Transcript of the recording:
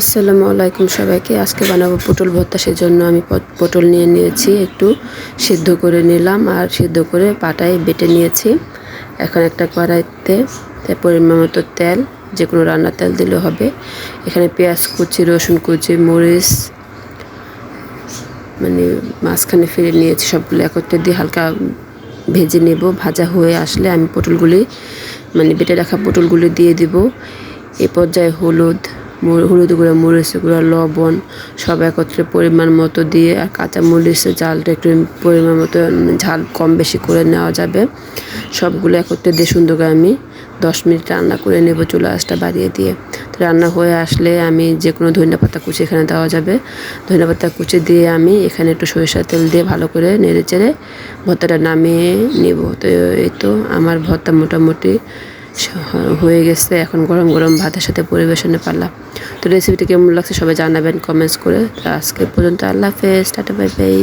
আসসালামু আলাইকুম সবাইকে। আজকে বানাবো পটল ভর্তা, সেজন্য আমি পট- পটল নিয়ে নিয়েছি, একটু সিদ্ধ করে নিলাম আর সিদ্ধ করে পাটায় বেটে নিয়েছি। এখন একটা কড়াইতে পরিমাণ মতো তেল যে কোনো রান্নার তেল দিলে হবে। এখানে পেঁয়াজ কুচি, রসুন কুচি, মরিচ মানে মাঝখানে ফিরে নিয়েছি সবগুলো একত্রে দিয়ে হালকা ভেজে নেব। ভাজা হয়ে আসলে আমি পটলগুলি মানে বেটে রাখা পটলগুলি দিয়ে দিব। এ পর্যায়ে হলুদ হলুদ গুঁড়া, মরিচ গুঁড়া, লবণ সব একত্রে পরিমাণ মতো দিয়ে আর কাঁচা মরিচের জালটা একটু পরিমাণ মতো ঝাল কম বেশি করে নেওয়া যাবে। সবগুলো একত্রে দিয়ে সুন্দর করে আমি দশ মিনিট রান্না করে নেব চুলা আঁচটা বাড়িয়ে দিয়ে। তো রান্না হয়ে আসলে আমি যে কোনো ধনিয়া পাতা কুচি এখানে দেওয়া যাবে। ধনিয়া পাতা কুচি দিয়ে আমি এখানে একটু সরিষার তেল দিয়ে ভালো করে নেড়ে চেড়ে ভর্তাটা নামিয়ে নেব। তো এই তো আমার ভর্তা মোটামুটি হয়ে গেছে, এখন গরম গরম ভাতের সাথে পরিবেশনে পারলাম। তো রেসিপিটা কেমন লাগছে সবাই জানাবেন কমেন্টস করে। আজকে পর্যন্ত আল্লাহ হাফেজ, টাটা বাই বাই